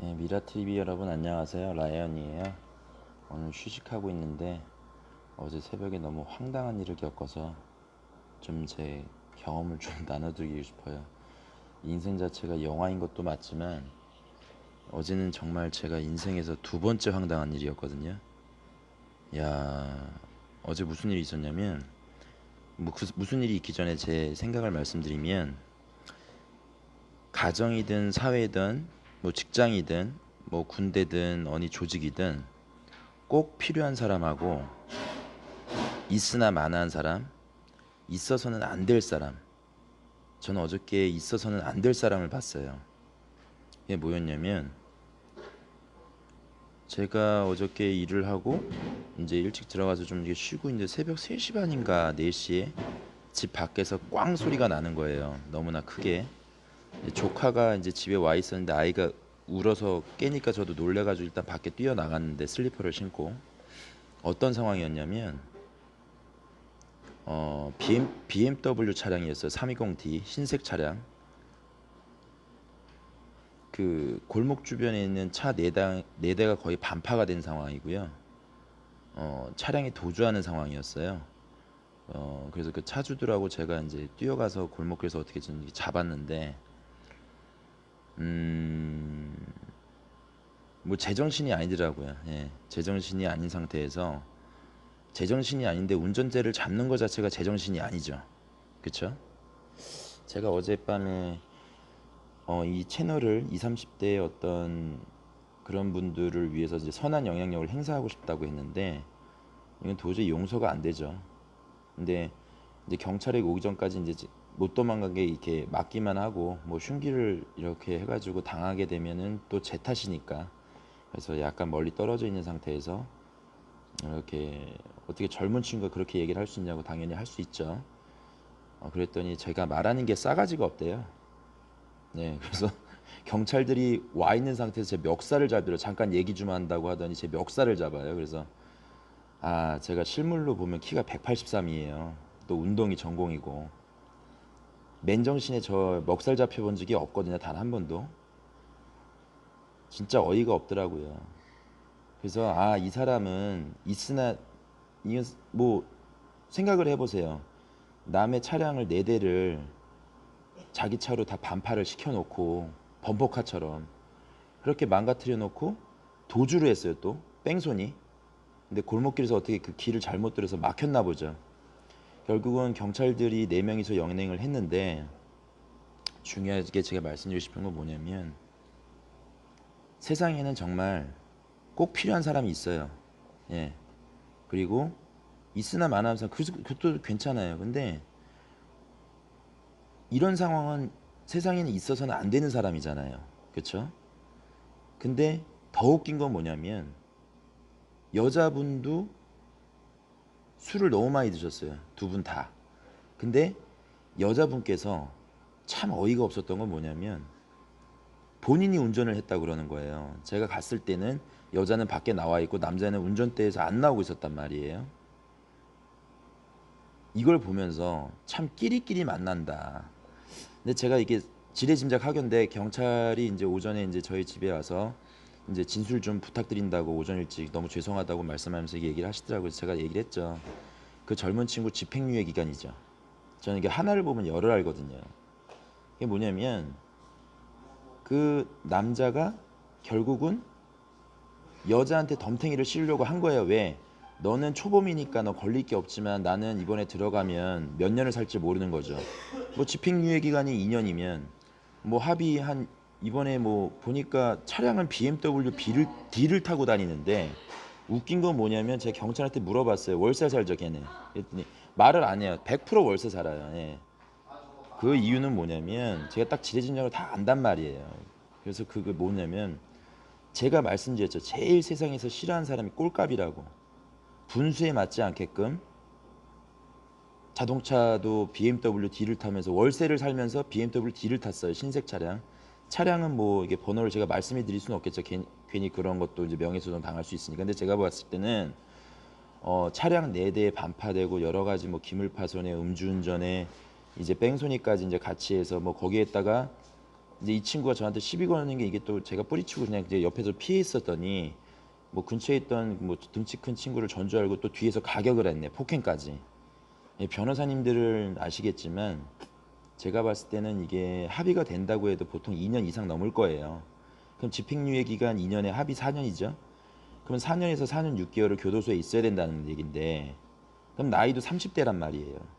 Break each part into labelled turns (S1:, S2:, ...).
S1: 네, 미라TV 여러분 안녕하세요. 라이언이에요. 오늘 휴식하고 있는데 어제 새벽에 너무 황당한 일을 겪어서 좀 제 경험을 좀 나눠드리고 싶어요. 인생 자체가 영화인 것도 맞지만 어제는 정말 제가 인생에서 두 번째 황당한 일이었거든요. 야 어제 무슨 일이 있었냐면 뭐 그, 무슨 일이 있기 전에 제 생각을 말씀드리면 가정이든 사회든 뭐 직장이든 뭐 군대든 어느 조직이든 꼭 필요한 사람하고 있으나 마나한 사람 있어서는 안 될 사람 저는 어저께 있어서는 안 될 사람을 봤어요. 이게 뭐였냐면 제가 어저께 일을 하고 이제 일찍 들어가서 좀 이렇게 쉬고 있는데 새벽 3시 반인가 4시에 집 밖에서 꽝 소리가 나는 거예요. 너무나 크게 조카가 이제 집에 와 있었는데 아이가 울어서 깨니까 저도 놀래가지고 일단 밖에 뛰어 나갔는데 슬리퍼를 신고 어떤 상황이었냐면 어 BM, BMW 차량이었어요. 320D 흰색 차량. 그 골목 주변에 있는 차네네 대가 거의 반파가 된 상황이고요. 어 차량이 도주하는 상황이었어요. 어 그래서 그 차주들하고 제가 이제 뛰어가서 골목길에서 어떻게 좀 잡았는데 음, 뭐 제정신이 아니더라고요. 예, 제정신이 아닌 상태에서 제정신이 아닌데 운전대를 잡는 것 자체가 제정신이 아니죠. 그쵸? 제가 어젯밤에 어, 이 채널을 20, 30대의 어떤 그런 분들을 위해서 이제 선한 영향력을 행사하고 싶다고 했는데 이건 도저히 용서가 안 되죠. 근데 이제 경찰에 오기 전까지 이제 못 도망가게 이렇게 막기만 하고 뭐 흉기를 이렇게 해가지고 당하게 되면은 또 제 탓이니까 그래서 약간 멀리 떨어져 있는 상태에서 이렇게 어떻게 젊은 친구가 그렇게 얘기를 할 수 있냐고 당연히 할 수 있죠. 어, 그랬더니 제가 말하는 게 싸가지가 없대요. 네, 그래서 경찰들이 와 있는 상태에서 제 멱살을 잡으러 잠깐 얘기 좀 한다고 하더니 제 멱살을 잡아요. 그래서 아 제가 실물로 보면 키가 183이에요. 또 운동이 전공이고 맨정신에 저 멱살 잡혀본 적이 없거든요. 단 한 번도. 진짜 어이가 없더라고요. 그래서 아 이 사람은 있으나 이건 뭐 생각을 해보세요. 남의 차량을 네 대를 자기 차로 다 반파를 시켜놓고 범퍼카처럼 그렇게 망가뜨려 놓고 도주를 했어요 또 뺑소니 근데 골목길에서 어떻게 그 길을 잘못 들어서 막혔나 보죠 결국은 경찰들이 네 명이서 연행을 했는데 중요하게 제가 말씀드리고 싶은 건 뭐냐면 세상에는 정말 꼭 필요한 사람이 있어요. 예. 그리고 있으나 마나면서 그것도 괜찮아요. 근데 이런 상황은 세상에는 있어서는 안 되는 사람이잖아요. 그렇죠? 근데 더 웃긴 건 뭐냐면 여자분도 술을 너무 많이 드셨어요. 두 분 다. 근데 여자분께서 참 어이가 없었던 건 뭐냐면 본인이 운전을 했다고 그러는 거예요. 제가 갔을 때는 여자는 밖에 나와 있고 남자는 운전대에서 안 나오고 있었단 말이에요. 이걸 보면서 참 끼리끼리 만난다. 근데 제가 이게 지레짐작하건데 경찰이 이제 오전에 이제 저희 집에 와서 이제 진술 좀 부탁드린다고 오전 일찍 너무 죄송하다고 말씀하면서 얘기를 하시더라고요. 제가 얘기를 했죠. 그 젊은 친구 집행유예 기간이죠. 저는 이게 하나를 보면 열을 알거든요. 이게 뭐냐면 그 남자가 결국은 여자한테 덤탱이를 씌우려고 한 거예요. 왜? 너는 초범이니까 너 걸릴 게 없지만 나는 이번에 들어가면 몇 년을 살지 모르는 거죠. 뭐 집행유예 기간이 2년이면 뭐 합의 한 이번에 뭐 보니까 차량은 BMW B를, D를 타고 다니는데 웃긴 건 뭐냐면 제가 경찰한테 물어봤어요. 월세 살죠 걔네. 그랬더니 말을 안 해요. 100% 월세 살아요. 예. 그 이유는 뭐냐면 제가 딱 지레짐작을 다 안단 말이에요. 그래서 그게 뭐냐면 제가 말씀드렸죠. 제일 세상에서 싫어하는 사람이 꼴값이라고. 분수에 맞지 않게끔 자동차도 BMW D를 타면서 월세를 살면서 BMW D를 탔어요. 신색 차량. 차량은 뭐 이게 번호를 제가 말씀해 드릴 수는 없겠죠. 괜히, 괜히 그런 것도 이제 명예훼손 당할 수 있으니까. 근데 제가 봤을 때는 어, 차량 네 대에 반파되고 여러 가지 뭐 기물 파손에 음주운전에 이제 뺑소니까지 이제 같이 해서 뭐 거기에다가 이제 이 친구가 저한테 시비 거는 게 이게 또 제가 뿌리치고 그냥 이제 옆에서 피해 있었더니 뭐 근처에 있던 뭐 등치 큰 친구를 전주 알고 또 뒤에서 가격을 했네 폭행까지 예, 변호사님들은 아시겠지만 제가 봤을 때는 이게 합의가 된다고 해도 보통 2년 이상 넘을 거예요 그럼 집행유예 기간 2년에 합의 4년이죠 그러면 4년에서 4년 6개월을 교도소에 있어야 된다는 얘기인데 그럼 나이도 30대란 말이에요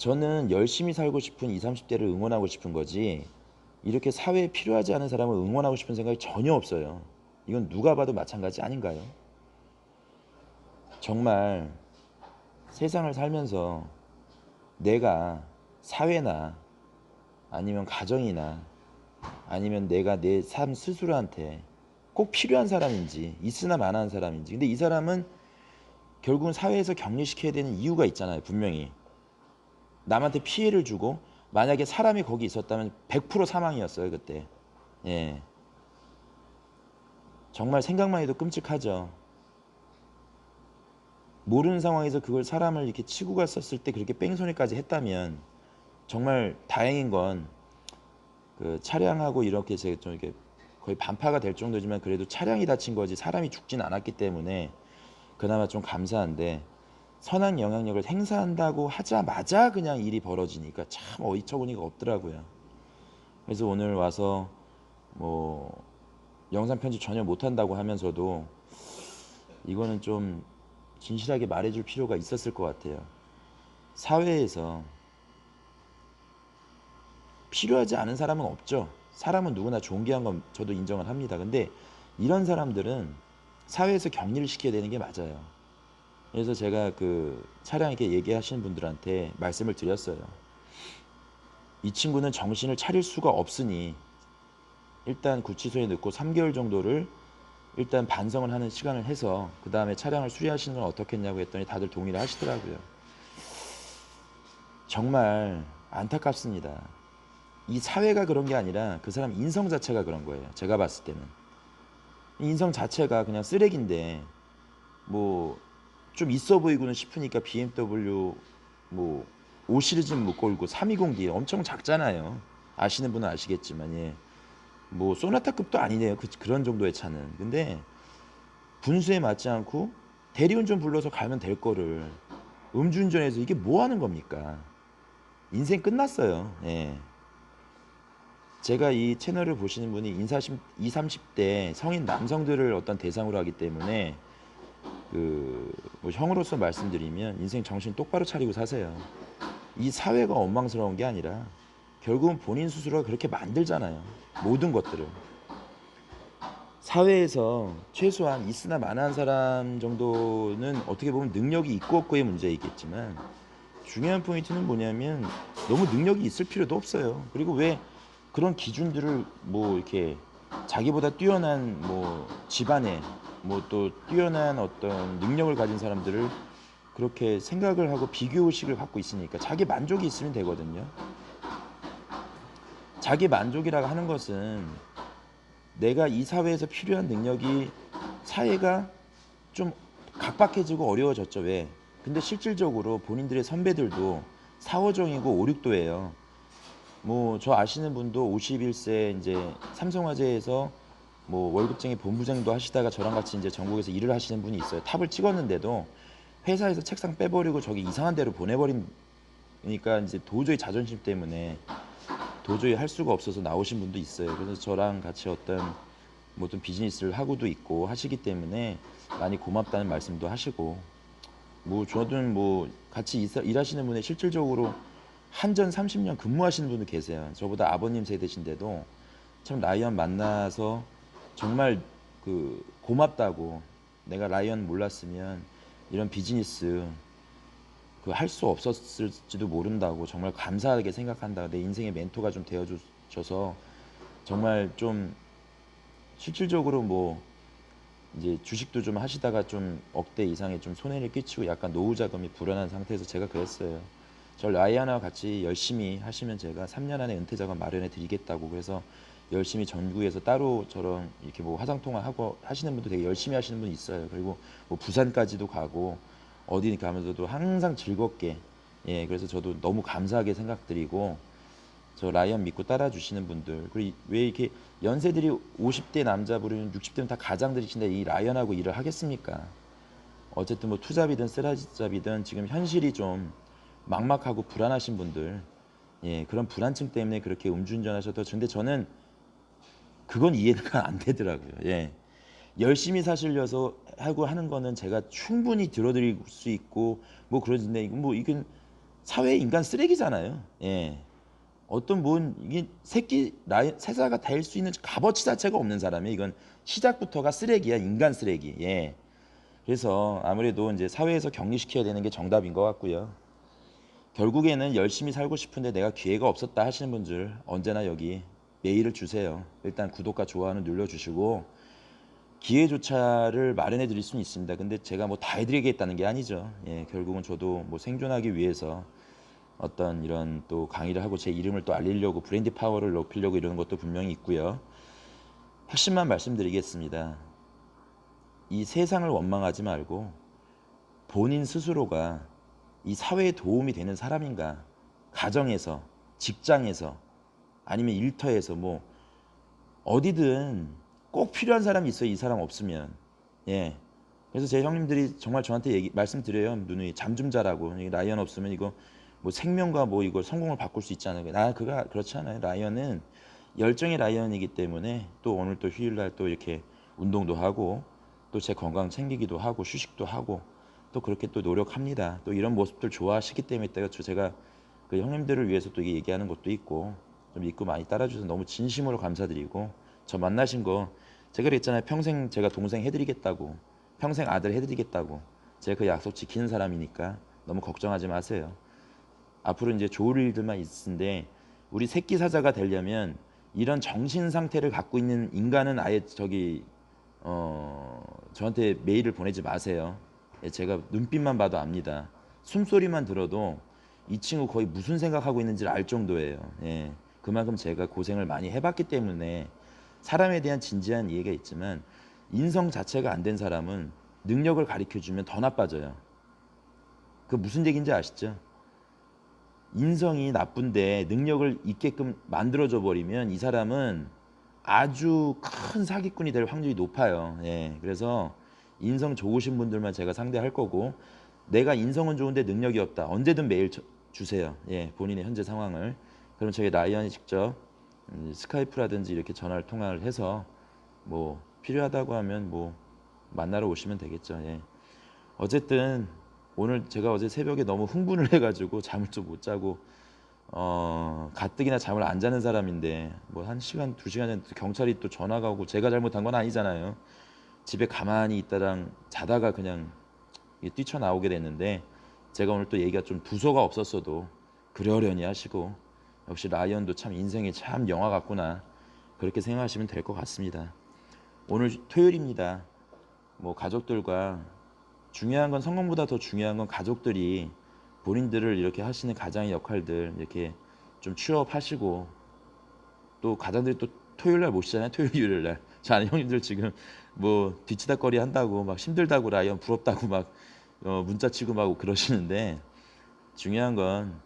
S1: 저는 열심히 살고 싶은 20, 30대를 응원하고 싶은 거지 이렇게 사회에 필요하지 않은 사람을 응원하고 싶은 생각이 전혀 없어요. 이건 누가 봐도 마찬가지 아닌가요? 정말 세상을 살면서 내가 사회나 아니면 가정이나 아니면 내가 내 삶 스스로한테 꼭 필요한 사람인지 있으나 마나한 사람인지 근데 이 사람은 결국은 사회에서 격리시켜야 되는 이유가 있잖아요 분명히 남한테 피해를 주고 만약에 사람이 거기 있었다면 100% 사망이었어요 그때. 예. 정말 생각만 해도 끔찍하죠. 모르는 상황에서 그걸 사람을 이렇게 치고 갔었을 때 그렇게 뺑소니까지 했다면 정말 다행인 건 그 차량하고 이렇게 제가 좀 이렇게 거의 반파가 될 정도지만 그래도 차량이 다친 거지 사람이 죽진 않았기 때문에 그나마 좀 감사한데 선한 영향력을 행사한다고 하자마자 그냥 일이 벌어지니까 참 어이처구니가 없더라고요. 그래서 오늘 와서 뭐 영상 편집 전혀 못한다고 하면서도 이거는 좀 진실하게 말해줄 필요가 있었을 것 같아요. 사회에서 필요하지 않은 사람은 없죠. 사람은 누구나 존귀한 건 저도 인정을 합니다. 근데 이런 사람들은 사회에서 격리를 시켜야 되는 게 맞아요. 그래서 제가 그 차량 이렇게 얘기하시는 분들한테 말씀을 드렸어요. 이 친구는 정신을 차릴 수가 없으니 일단 구치소에 넣고 3개월 정도를 일단 반성을 하는 시간을 해서 그 다음에 차량을 수리하시는 건 어떻겠냐고 했더니 다들 동의를 하시더라고요. 정말 안타깝습니다. 이 사회가 그런 게 아니라 그 사람 인성 자체가 그런 거예요. 제가 봤을 때는. 인성 자체가 그냥 쓰레기인데 뭐 좀 있어 보이고는 싶으니까 BMW 뭐 5시리즈 묶고 올고 320D 엄청 작잖아요. 아시는 분은 아시겠지만 예. 뭐 소나타급도 아니네요. 그, 그런 정도의 차는. 근데 분수에 맞지 않고 대리운전 불러서 가면 될 거를 음주운전해서 이게 뭐 하는 겁니까? 인생 끝났어요. 예. 제가 이 채널을 보시는 분이 인사십 20, 30대 성인 남성들을 어떤 대상으로 하기 때문에 그 뭐 형으로서 말씀드리면 인생 정신 똑바로 차리고 사세요. 이 사회가 엉망스러운 게 아니라 결국은 본인 스스로가 그렇게 만들잖아요. 모든 것들을. 사회에서 최소한 있으나 마나한 사람 정도는 어떻게 보면 능력이 있고 없고의 문제이겠지만 중요한 포인트는 뭐냐면 너무 능력이 있을 필요도 없어요. 그리고 왜 그런 기준들을 뭐 이렇게 자기보다 뛰어난 뭐 집안에 뭐 또 뛰어난 어떤 능력을 가진 사람들을 그렇게 생각을 하고 비교 의식을 갖고 있으니까 자기 만족이 있으면 되거든요. 자기 만족이라고 하는 것은 내가 이 사회에서 필요한 능력이 사회가 좀 각박해지고 어려워졌죠. 왜? 근데 실질적으로 본인들의 선배들도 4, 5정이고 5, 6도예요. 뭐 저 아시는 분도 51세 이제 삼성화재에서 뭐 월급쟁이 본부장도 하시다가 저랑 같이 이제 전국에서 일을 하시는 분이 있어요. 탑을 찍었는데도 회사에서 책상 빼버리고 저기 이상한 데로 보내버린 그러니까 이제 도저히 자존심 때문에 도저히 할 수가 없어서 나오신 분도 있어요. 그래서 저랑 같이 어떤 뭐 어떤 비즈니스를 하고도 있고 하시기 때문에 많이 고맙다는 말씀도 하시고 뭐 저는 뭐 같이 일하시는 분의 실질적으로 한전 30년 근무하시는 분도 계세요. 저보다 아버님 세대신데도 참 라이언 만나서 정말 그 고맙다고 내가 라이언 몰랐으면 이런 비즈니스 그 할 수 없었을지도 모른다고 정말 감사하게 생각한다. 내 인생의 멘토가 좀 되어줘서 정말 좀 실질적으로 뭐 이제 주식도 좀 하시다가 좀 억대 이상의 좀 손해를 끼치고 약간 노후 자금이 불안한 상태에서 제가 그랬어요. 저 라이아나와 같이 열심히 하시면 제가 3년 안에 은퇴 자금 마련해 드리겠다고 그래서 열심히 전국에서 따로 저런 이렇게 뭐 화상 통화 하고 하시는 분도 되게 열심히 하시는 분이 있어요. 그리고 뭐 부산까지도 가고 어디 가면서도 항상 즐겁게 예 그래서 저도 너무 감사하게 생각드리고 저 라이언 믿고 따라주시는 분들 그리고 이- 왜 이렇게 연세들이 50대 남자분은 60대면 다 가장들이신데 이 라이언하고 일을 하겠습니까? 어쨌든 뭐 투잡이든 쓰라잡이든 지금 현실이 좀 막막하고 불안하신 분들 예 그런 불안증 때문에 그렇게 음주운전하셔도 근데 저는 그건 이해가 안 되더라고요. 예. 열심히 사시려서 하고 하는 거는 제가 충분히 들어드릴 수 있고 뭐 그러는데 이건 뭐 이건 사회 인간 쓰레기잖아요. 예. 어떤 뭔 이게 새끼 라이 세자가 될 수 있는 값어치 자체가 없는 사람이 이건 시작부터가 쓰레기야 인간 쓰레기. 예. 그래서 아무래도 이제 사회에서 격리시켜야 되는 게 정답인 것 같고요. 결국에는 열심히 살고 싶은데 내가 기회가 없었다 하시는 분들 언제나 여기 메일을 주세요. 일단 구독과 좋아요는 눌러주시고 기회조차를 마련해 드릴 수는 있습니다. 근데 제가 뭐 다 해드리겠다는 게 아니죠. 예, 결국은 저도 뭐 생존하기 위해서 어떤 이런 또 강의를 하고 제 이름을 또 알리려고 브랜드 파워를 높이려고 이러는 것도 분명히 있고요. 핵심만 말씀드리겠습니다. 이 세상을 원망하지 말고 본인 스스로가 이 사회에 도움이 되는 사람인가 가정에서 직장에서 아니면 일터에서 뭐 어디든 꼭 필요한 사람이 있어요 이 사람 없으면. 예. 그래서 제 형님들이 정말 저한테 얘기 말씀드려요. 누누이 잠 좀 자라고. 이 라이언 없으면 이거 뭐 생명과 뭐 이걸 성공을 바꿀 수 있잖아요 나 그가 그렇지 않아요. 라이언은 열정의 라이언이기 때문에 또 오늘 또 휴일 날 또 이렇게 운동도 하고 또 제 건강 챙기기도 하고 휴식도 하고 또 그렇게 또 노력합니다. 또 이런 모습들 좋아하시기 때문에 또 제가 그 형님들을 위해서 또 얘기하는 것도 있고 좀 믿고 많이 따라주셔서 너무 진심으로 감사드리고 저 만나신 거 제가 그랬잖아요. 평생 제가 동생 해드리겠다고 평생 아들 해드리겠다고 제가 그 약속 지키는 사람이니까 너무 걱정하지 마세요. 앞으로 이제 좋을 일들만 있는데 우리 새끼 사자가 되려면 이런 정신 상태를 갖고 있는 인간은 아예 저기 어 저한테 메일을 보내지 마세요. 예, 제가 눈빛만 봐도 압니다. 숨소리만 들어도 이 친구 거의 무슨 생각하고 있는지를 알 정도예요. 예, 그만큼 제가 고생을 많이 해봤기 때문에 사람에 대한 진지한 이해가 있지만 인성 자체가 안 된 사람은 능력을 가르쳐 주면 더 나빠져요. 그 무슨 얘기인지 아시죠? 인성이 나쁜데 능력을 있게끔 만들어져 버리면 이 사람은 아주 큰 사기꾼이 될 확률이 높아요. 예, 그래서 인성 좋으신 분들만 제가 상대할 거고 내가 인성은 좋은데 능력이 없다. 언제든 메일 쳐- 주세요. 예, 본인의 현재 상황을. 그럼 저희 라이언이 직접 음, 스카이프라든지 이렇게 전화를 통화를 해서 뭐 필요하다고 하면 뭐 만나러 오시면 되겠죠. 예. 어쨌든 오늘 제가 어제 새벽에 너무 흥분을 해가지고 잠을 좀 못 자고 어 가뜩이나 잠을 안 자는 사람인데 뭐 한 시간 두 시간 전에 경찰이 또 전화가 오고 제가 잘못한 건 아니잖아요. 집에 가만히 있다랑 자다가 그냥 뛰쳐나오게 됐는데 제가 오늘 또 얘기가 좀 두서가 없었어도 그러려니 하시고 역시 라이언도 참 인생이 참 영화 같구나 그렇게 생각하시면 될 것 같습니다. 오늘 토요일입니다. 뭐 가족들과 중요한 건 성공보다 더 중요한 건 가족들이 본인들을 이렇게 하시는 가장의 역할들 이렇게 좀 취업하시고 또 가장들이 또 토요일 날 모시잖아요. 토요일 일요일 날. 저 아는 형님들 지금 뭐 뒤치다거리 한다고 막 힘들다고 라이언 부럽다고 막 어, 문자 치고 막 그러시는데 중요한 건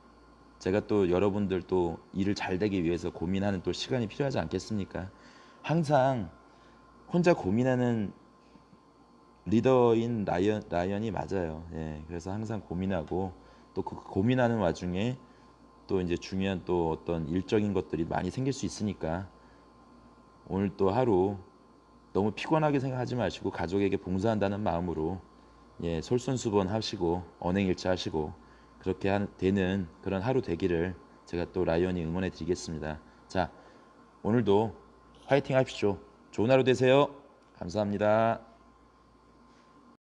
S1: 제가 또 여러분들 또 일을 잘 되기 위해서 고민하는 또 시간이 필요하지 않겠습니까? 항상 혼자 고민하는 리더인 라이언 라이언이 맞아요. 예, 그래서 항상 고민하고 또 그 고민하는 와중에 또 이제 중요한 또 어떤 일적인 것들이 많이 생길 수 있으니까 오늘 또 하루 너무 피곤하게 생각하지 마시고 가족에게 봉사한다는 마음으로 예, 솔선수범 하시고 언행일치 하시고 그렇게 한- 되는 그런 하루 되기를 제가 또 라이언이 응원해 드리겠습니다. 자, 오늘도 화이팅 하십시오. 좋은 하루 되세요. 감사합니다.